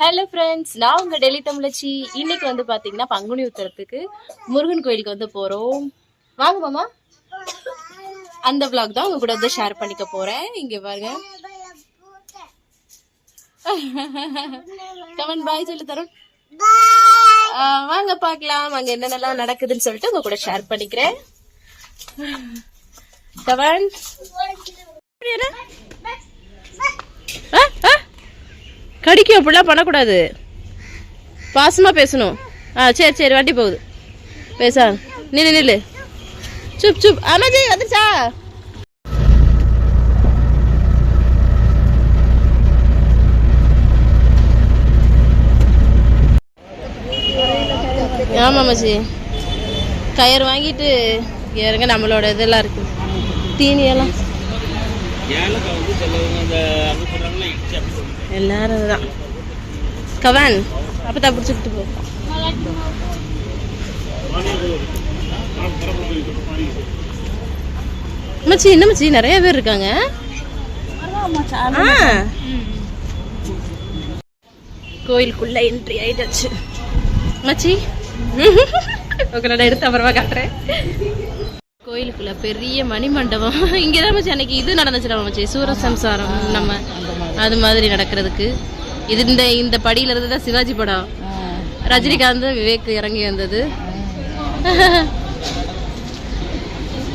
Hello friends நான் உங்க டெல்லி தமிழச்சி. இன்னைக்கு வந்து பாத்தீங்கன்னா பங்குனி உத்தரத்துக்கு முருகன் கோயிலுக்கு வந்து போறோம். வாங்க மாமா. அந்த vlog தான் உங்க கூட வந்து ஷேர் பண்ணிக்க போறேன். இங்க பாருங்க. கமன் பாய் சொல்லி தரோம் வாங்க பார்க்கலாம். அங்க என்னென்னலாம் நடக்குதுன்னு சொல்லிட்டு உங்க கூட ஷேர் பண்ணிக்கிறேன். கவன் ஆ ஆ கடிக்கும் அப்படிலாம் பண்ணக்கூடாது. பாசமாக பேசணும். ஆ சரி சரி வண்டி போகுது. பேசா நில்லு நில்லு. சுப் சுப். அமஜி வந்துச்சா ஆமா மச்சி கயிறு வாங்கிட்டு இறங்க நம்மளோட இதெல்லாம் இருக்கு. தீனியெல்லாம். ஏலக்காய் வந்து சிலவங்க அந்த அது சொல்றாங்களே எல்லாரும் தான் கவான் அப்பதான் பிடிச்சிக்கிட்டு போ. மச்சி என்ன மச்சி நிறைய பேர் இருக்காங்க? கோயிலுக்குள்ள என்ட்ரி ஆயிடுச்சு மச்சி? உங்களோட எடுத்து அப்புறமா காட்டுறேன். கோயிலுக்குள்ள பெரிய மணி மண்டபம் இங்கதான் மச்சி அன்னைக்கு இது நடந்துச்சு நம்ம மச்சி சூரசம்சாரம் நம்ம அது மாதிரி நடக்கிறதுக்கு. இது இந்த இந்த படியில இருந்து தான் சிவாஜி படம். ரஜினிகாந்த் விவேக் இறங்கி வந்தது.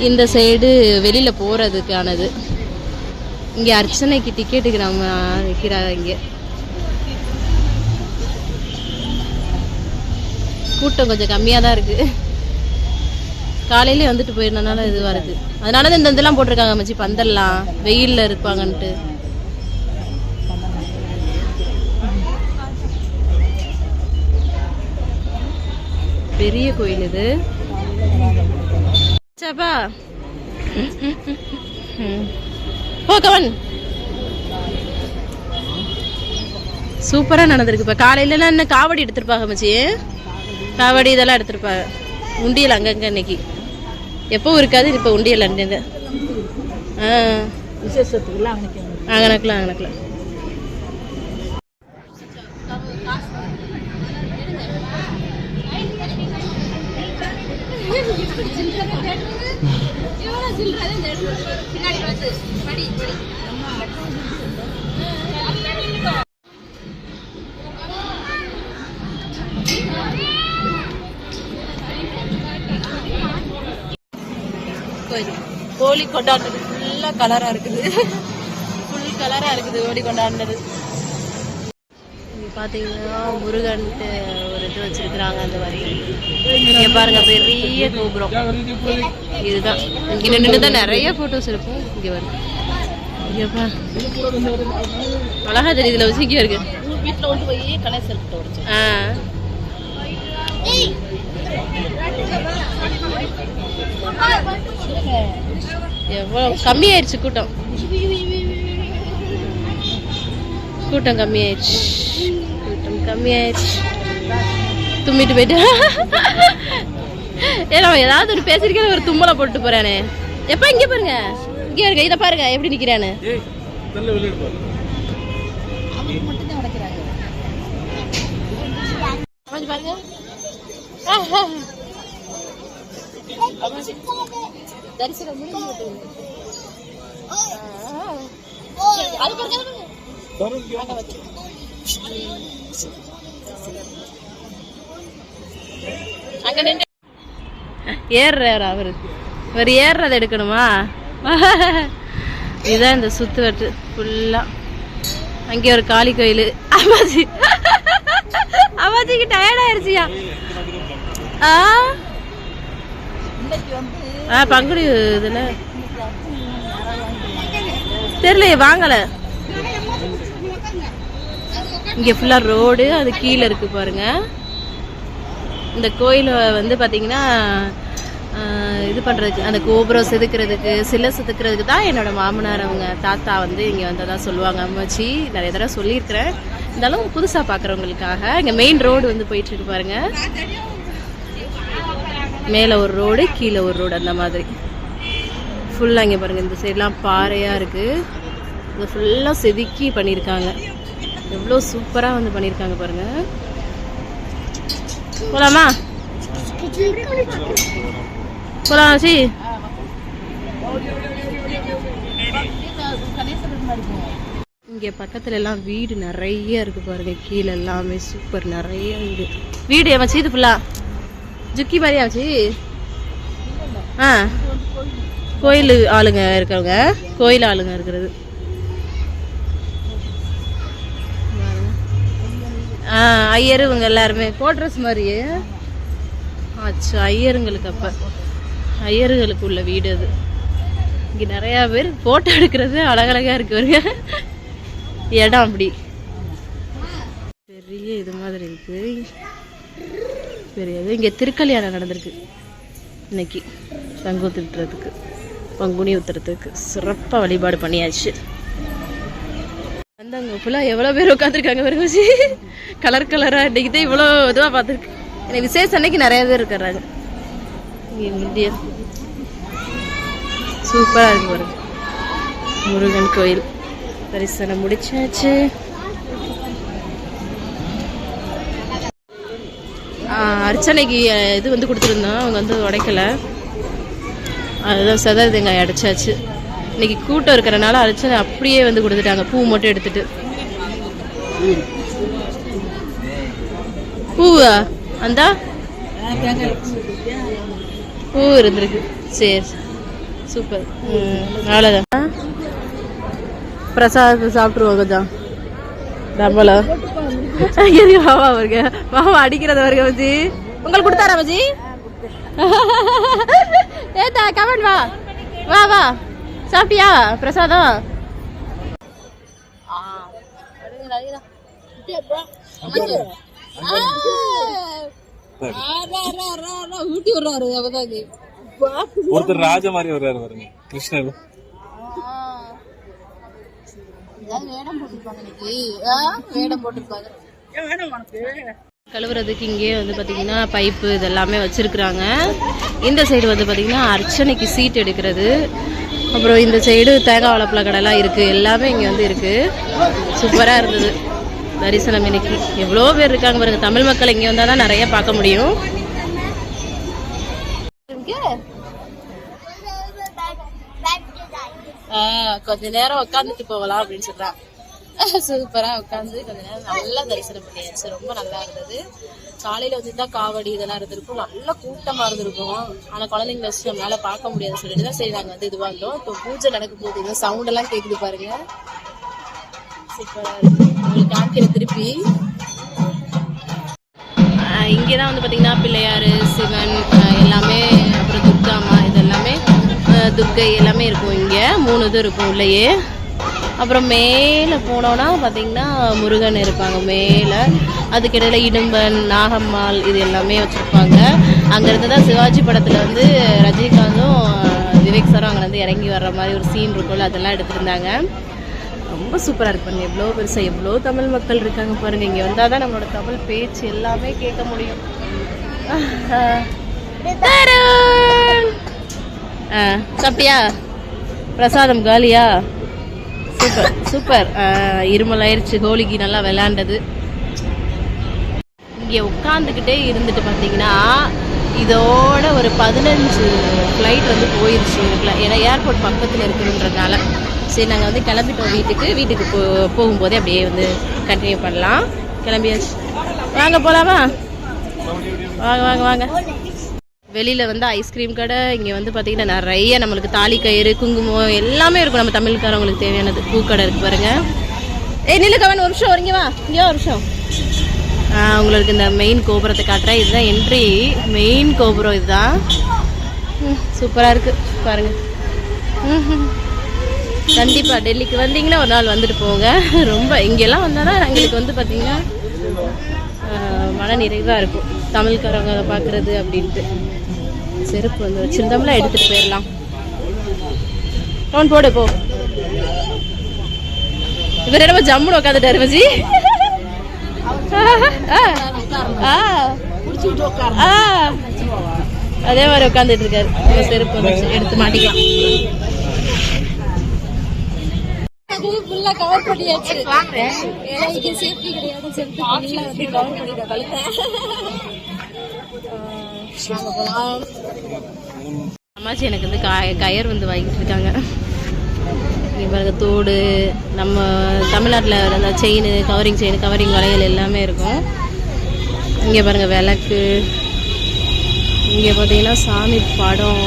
இந்த சைடு வெளியில போறதுக்கானது. இங்க அர்ச்சனைக்கு டிக்கெட்டுக்கு நம்ம வைக்கிறாங்க இங்க. கூட்டம் கொஞ்சம் கம்மியா தான் இருக்கு. காலையிலே வந்துட்டு போயிருந்தனால இது வருது. அதனால தான் இந்த இதெல்லாம் போட்டிருக்காங்க மச்சி. பந்தல்லாம் வெயில்ல இருப்பாங்கன்ட்டு. பெரிய கோயில் இது. சப்பா போ கவன் சூப்பரா நடந்திருக்கு. இப்ப காலையில என்ன காவடி எடுத்திருப்பாங்க மச்சி? காவடி இதெல்லாம் எடுத்திருப்பாங்க. உண்டியல் அங்கங்க இன்னைக்கு. எப்பவும் இருக்காது இப்ப உண்டியல் அண்டது ஆ. விசேஷத்துக்குலாம் அங்கனக்கலாம் அங்கனக்கலாம் கோயில் கோழி கொண்டாடுறது ஃபுல்லா கலரா இருக்குது. ஃபுல் கலரா இருக்குது கோழி கொண்டாடுறது. பாத்தீங்கன்னா முருகன்ட்டு ஒரு இது வச்சிருக்கிறாங்க அந்த மாதிரி இங்க பாருங்க பெரிய கோபுரம். இதுதான். இங்க நின்று தான் நிறைய போட்டோஸ் இருக்கும் இங்க வருது இங்க பா அழகா தெரியுது இதுல வச்சு இங்க இருக்கு. வீட்டில் கொண்டு போய் கணேச ஆ. எவ்வளவு கம்மியாயிருச்சு கூட்டம். கூட்டம் கம்மியாயிருச்சு. கூட்டம் கம்மியாயிருச்சு. தும்மிட்டு போயிட்டு. ஏன்னா அவன் ஏதாவது ஒரு பேசிருக்கிற ஒரு தும்மலை போட்டு போறானே. எப்ப இங்க பாருங்க. இங்க இருங்க இத பாருங்க எப்படி நிக்கிறானு பாருங்க. தரிசனம் முடிஞ்சு. அது பாருங்க. அங்க நின்று ஏறுறாரு அவர். இவர் ஏறுறதை எடுக்கணுமா? இதுதான் இந்த சுத்து வட்டு ஃபுல்லா அங்கே ஒரு காளி கோயில். அம்மாஜி. அம்மாஜிக்கு டயர்ட் ஆயிருச்சியா? ஆ? ஆ பங்குடி இதுல தெரியலையே வாங்கல. இங்க ஃபுல்லா ரோடு அது கீழே இருக்கு பாருங்க. இந்த கோயில் வந்து பாத்தீங்கன்னா இது பண்ணுறதுக்கு அந்த கோபுரம் செதுக்கிறதுக்கு சிலை செதுக்கிறதுக்கு தான் என்னோட மாமனார் அவங்க தாத்தா வந்து இங்கே வந்ததாக சொல்லுவாங்க. அம்மாச்சி நிறைய தடவை சொல்லியிருக்கிறேன். இருந்தாலும் புதுசாக பார்க்குறவங்களுக்காக இங்கே மெயின் ரோடு வந்து போயிட்டுருக்கு பாருங்க. மேலே ஒரு ரோடு கீழே ஒரு ரோடு அந்த மாதிரி. ஃபுல்லாக இங்கே பாருங்கள் இந்த சைட்லாம் பாறையாக இருக்குது இது ஃபுல்லாக செதுக்கி பண்ணியிருக்காங்க. எவ்வளோ சூப்பராக வந்து பண்ணியிருக்காங்க பாருங்கள் போகலாமா போலாம் சி? இங்கே பக்கத்துல எல்லாம் வீடு நிறைய இருக்கு பாருங்க. கீழே எல்லாமே சூப்பர் நிறைய வீடு. வீடு ஏமாச்சி இது ஃபுல்லா ஜுக்கி மாதிரியா வச்சு ஆ. கோயில் ஆளுங்க இருக்கிறவங்க. கோயில் ஆளுங்க இருக்கிறது. ஆ ஐயர் இவங்க எல்லாருமே. கோட்ரஸ் மாதிரியே. ஆச்சு ஐயருங்களுக்கு அப்போ. ஐயர்களுக்கு உள்ள வீடு அது. இங்கே நிறையா பேர் ஃபோட்டோ எடுக்கிறது அழகழகாக இருக்கு ஒரு இடம் அப்படி. பெரிய இது மாதிரி இருக்கு. பெரிய இது. இங்கே திருக்கல்யாணம் நடந்திருக்கு. இன்னைக்கு பங்கு திட்டுறதுக்கு பங்குனி ஊத்துறதுக்கு சிறப்பாக வழிபாடு பண்ணியாச்சு. வந்தவங்க ஃபுல்லாக எவ்வளோ பேர் உட்காந்துருக்காங்க பாருங்க வச்சு கலர் கலராக இன்னைக்கு தான் இவ்வளோ இதுவாக பார்த்துருக்கு. எனக்கு விசேஷம் அன்னைக்கு நிறைய பேர் இருக்கிறாங்க. இந்தியா சூப்பராக இருக்கு பாருங்க. முருகன் கோயில். தரிசனம் முடிச்சாச்சு. அர்ச்சனைக்கு இது வந்து கொடுத்துருந்தோம். அவங்க வந்து உடைக்கல. அதுதான் செதற தேங்காய் அடைச்சாச்சு. இன்னைக்கு கூட்டம் இருக்கிறனால அர்ச்சனை அப்படியே வந்து கொடுத்துட்டாங்க. பூ மட்டும் எடுத்துட்டு. பூவா? அந்தா? பூ இருந்திருக்கு. சரி. சூப்பர். அவ்வளோதான் பிரசாதத்தை சாப்பிட்ருவாங்க தான். நம்மள? ஐயோ மாமா வருங்க மாமா அடிக்கிறத வருங்க மச்சி உங்களுக்கு கொடுத்தாரா மச்சி ஏத்தா கமன் வா. வா வா. சாப்பிட்டியா பிரசாதம் ஆ, அடிங்கடா, அடிங்கடா. அம்மாச்சி. ஆ. ஆ, ரா, ரா, ரா, ரா, ஊட்டி விடுறாரு ஒருத்தர் ராஜா மாதிரி வர்றாரு பாருங்க. கிருஷ்ணர் வேடம் போட்டிருப்பாங்க கழுவுறதுக்கு இங்கே வந்து பார்த்தீங்கன்னா பைப்பு இதெல்லாமே வச்சிருக்கிறாங்க. இந்த சைடு வந்து பார்த்தீங்கன்னா அர்ச்சனைக்கு சீட் எடுக்கிறது. அப்புறம் இந்த சைடு தேங்காய் வளப்பல கடைலாம் இருக்குது எல்லாமே இங்கே வந்து இருக்குது சூப்பராக இருந்தது. தரிசனம் இன்னைக்கு. எவ்வளோ பேர் இருக்காங்க பாருங்க. தமிழ் மக்கள் இங்கே வந்தால் தான் நிறைய பார்க்க முடியும் ஆ, கொஞ்ச நேரம் உட்காந்துட்டு போகலாம் அப்படின்னு சொல்றான் சூப்பராக உட்காந்து கொஞ்ச நேரம் நல்லா தரிசனம் பண்ணியாச்சு. ரொம்ப நல்லா இருந்தது. காலையில் காலையில தான் காவடி இதெல்லாம் இருந்திருக்கும். நல்ல கூட்டமாக இருந்திருக்கும். ஆனால் குழந்தைங்க வச்சு நம்மளால் பார்க்க முடியாதுன்னு சொல்லிட்டு தான் சரி நாங்கள் வந்து இதுவாக இருந்தோம். இப்போ பூஜை நடக்கும் போகுது இந்த சவுண்டெல்லாம் கேட்குது பாருங்க. சூப்பராக இருக்கு. உங்களுக்கு காமிக்கிற திருப்பி. இங்கே தான் வந்து பார்த்தீங்கன்னா பிள்ளையார் சிவன் எல்லாமே அப்புறம் துர்காமா துர்க்கை எல்லாமே இருக்கும் இங்கே. மூணு இது இருக்கும் உள்ளேயே. அப்புறம் மேலே போனோன்னா பார்த்தீங்கன்னா முருகன் இருப்பாங்க மேலே. அதுக்கிடையில் இடும்பன் நாகம்மாள் இது எல்லாமே வச்சுருப்பாங்க. அங்கேருந்து தான் சிவாஜி படத்தில் வந்து ரஜினிகாந்தும் விவேக் சாரும் அங்கேருந்து இறங்கி வர்ற மாதிரி ஒரு சீன் இருக்கும்ல அதெல்லாம் எடுத்திருந்தாங்க ரொம்ப சூப்பராக இருக்கு பாருங்க. எவ்வளோ பெருசாக எவ்வளோ தமிழ் மக்கள் இருக்காங்க பாருங்கள் இங்கே வந்தால் தான் நம்மளோட தமிழ் பேச்சு எல்லாமே கேட்க முடியும். ஆ, சாப்பிட்டியா? பிரசாதம் காலியா? Super super. இருமல் ஆயிடுச்சு கோழிக்கு நல்லா விளையாண்டது இங்கே உட்காந்துக்கிட்டே இருந்துட்டு பார்த்தீங்கன்னா இதோட ஒரு பதினஞ்சு ஃப்ளைட் வந்து போயிடுச்சு எங்களுக்குலாம் ஏன்னா ஏர்போர்ட் பக்கத்தில் இருக்கணுன்றதுனால சரி நாங்கள் வந்து கிளம்பிட்டோம் வீட்டுக்கு. வீட்டுக்கு போ போகும்போதே அப்படியே வந்து கண்டினியூ பண்ணலாம். கிளம்பியாச்சு. வாங்க போகலாமா வாங்க வாங்க வாங்க. வெளியில் வந்து ஐஸ்கிரீம் கடை இங்கே வந்து பார்த்தீங்கன்னா நிறைய நம்மளுக்கு தாலி கயிறு குங்குமம் எல்லாமே இருக்கும் நம்ம தமிழ்காரவங்களுக்கு தேவையானது. பூக்கடை இருக்கு பாருங்க. ஏ நிலுக்கவன் ஒரு நிமிஷம் வரீங்க வா. இங்கே ஒரு நிமிஷம். உங்களுக்கு இந்த மெயின் கோபுரத்தை காட்டுறேன். இதுதான் என்ட்ரி மெயின் கோபுரம் இதுதான். சூப்பராக இருக்கு. பாருங்க. கண்டிப்பாக டெல்லிக்கு வந்தீங்கன்னா ஒரு நாள் வந்துட்டு போங்க. ரொம்ப இங்கெல்லாம் வந்தால் தான் எங்களுக்கு வந்து பார்த்தீங்கன்னா மன நிறைவாக இருக்கும். தமிழ்காரங்க அதை பார்க்குறது அப்படின்ட்டு. செருப்பு வந்து வச்சிருந்தோம்ல எடுத்துட்டு போயிடலாம் ஃபோன் போடு போ. இவர் என்னமோ ஜம்முன்னு உட்காந்துட்டாரு மஜி அதே மாதிரி உட்காந்துட்டு இருக்காரு. உங்க செருப்பு வந்து எடுத்து மாட்டிக்கலாம். ஃபுல்லா கவர் பண்ணியாச்சு. வாங்க சேஃப்டி கிடையாது சொல்லிட்டு ஃபுல்லா வந்து கவர் பண்ணிட்டோம் அம்மாச்சி எனக்கு வந்து காய கயர் வந்து வாங்கிட்டு இருக்காங்க. இங்கே பாருங்க தோடு நம்ம தமிழ்நாட்டில் அந்த செயின் கவரிங் செயின் கவரிங் வளையல் எல்லாமே இருக்கும். இங்கே பாருங்க விளக்கு. இங்கே பார்த்தீங்கன்னா சாமி படம்.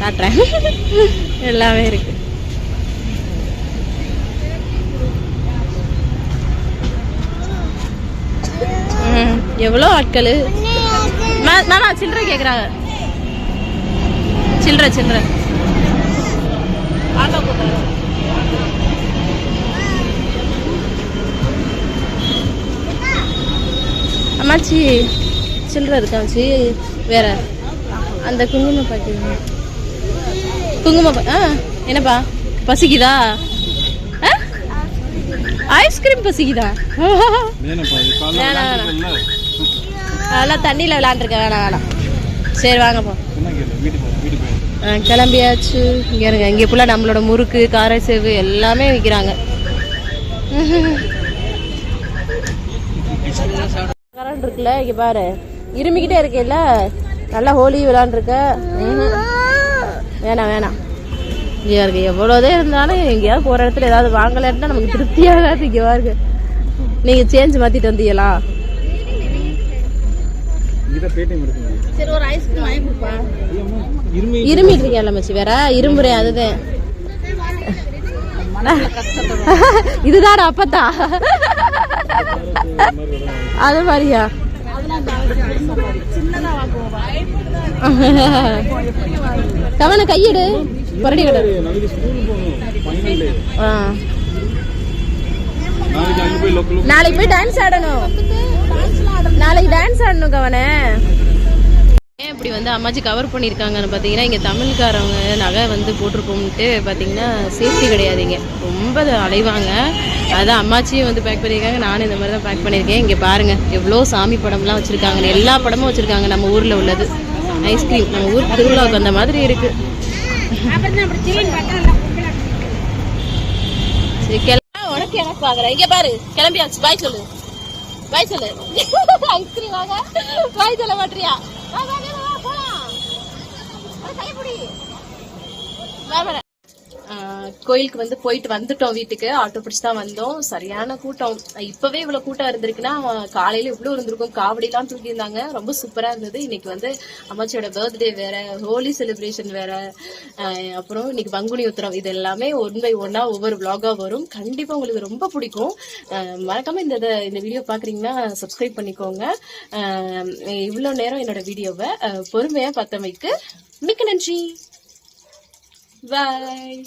காட்டுறேன். எல்லாமே இருக்கு. எவ்வளோ ஆட்கள்? மாமா சில்லறை கேட்குறாங்க சில்லறை சில்லறை. அம்மாச்சி சில்லறை இருக்காச்சு வேற. அந்த குங்கும பாக்கெட் குங்கும பா- ஆ என்னப்பா? பசிக்குதா? ஆ? ஐஸ்கிரீம் பசிக்குதா? வேணாம், வேணாம். அதெல்லாம் தண்ணியில் விளாண்டுருக்க வேணாம் வேணாம். சரி வாங்க போ. ஆ, கிளம்பியாச்சு. இங்கே இருங்க. இங்கே ஃபுல்லாக நம்மளோட முறுக்கு காரசேவு எல்லாமே விற்கிறாங்க கரண்ட் இருக்குல்ல இங்கே பாரு. இருமிக்கிட்டே இருக்கேல்ல? நல்லா ஹோலி விளாண்டுருக்க. வேணாம் வேணாம். இங்கே இருக்கு எவ்வளோதே இருந்தாலும் எங்கேயாவது போகிற இடத்துல ஏதாவது வாங்கலைன்னா நமக்கு திருப்தியாகாது இங்கே பாருங்க. நீங்கள் சேஞ்ச் மாற்றிட்டு வந்தீங்களா? சரி ஒரு ஐஸ்கிரீம் வாங்கி கொடுப்பா. இருமிட்டு இருக்கேன் மச்சி வேற இரும்புறேன் அதுதான். இதுதான் அப்பத்தா. அது மாதிரியா? கவன கையெடு. பரடி கடை நாளைக்கு போய் டான்ஸ் ஆடணும். நாளைக்கு டான்ஸ் ஆடணும் கவன. ஏன் இப்படி வந்து அம்மாச்சி கவர் பண்ணியிருக்காங்கன்னு பார்த்தீங்கன்னா இங்கே தமிழ்காரவங்க நகை வந்து போட்டிருப்போம்ட்டு பார்த்தீங்கன்னா சேஃப்டி கிடையாதுங்க. ரொம்ப அலைவாங்க. அதான் அம்மாச்சியும் வந்து பேக் பண்ணியிருக்காங்க. நானும் இந்த மாதிரி தான் பேக் பண்ணியிருக்கேன். இங்கே பாருங்கள் எவ்வளோ சாமி படம்லாம் வச்சுருக்காங்க. எல்லா படமும் வச்சுருக்காங்க நம்ம ஊரில் உள்ளது. ஐஸ்கிரீம் நம்ம ஊர் திருவிழாவுக்கு அந்த மாதிரி இருக்குது சரி கிளம்ப. உனக்கு எனக்கு பார்க்குறேன் இங்கே பாரு கிளம்பியாச்சு. பாய் சொல்லு. பாய் சொல்லு ஐஸ்கிரீம் வாங்க பாய் சொல்ல மாட்டியா போலாம். கைப்பிடி. வா, வா. ஆ, கோயிலுக்கு வந்து போயிட்டு வந்துட்டோம் வீட்டுக்கு. ஆட்டோ பிடிச்சு தான் வந்தோம். சரியான கூட்டம். இப்பவே இவ்வளவு கூட்டம் இருந்திருக்குன்னா காலையில இவ்வளவு இருந்திருக்கும். காவடிலாம் தூக்கி இருந்தாங்க ரொம்ப சூப்பரா இருந்தது. இன்னைக்கு வந்து அம்மாச்சியோட பர்த்டே வேற ஹோலி செலிப்ரேஷன் வேற அப்புறம் இன்னைக்கு பங்குனி உத்திரம். இது எல்லாமே ஒன் பை ஒன்னா ஒவ்வொரு vlog-ஆ வரும். கண்டிப்பா உங்களுக்கு ரொம்ப பிடிக்கும். மறக்காம இந்த இந்த வீடியோ பாக்குறீங்கன்னா சப்ஸ்கிரைப் பண்ணிக்கோங்க. இவ்வளவு நேரம் என்னோட வீடியோவை பொறுமையா பார்த்தமைக்கு மிக்க நன்றி. பாய்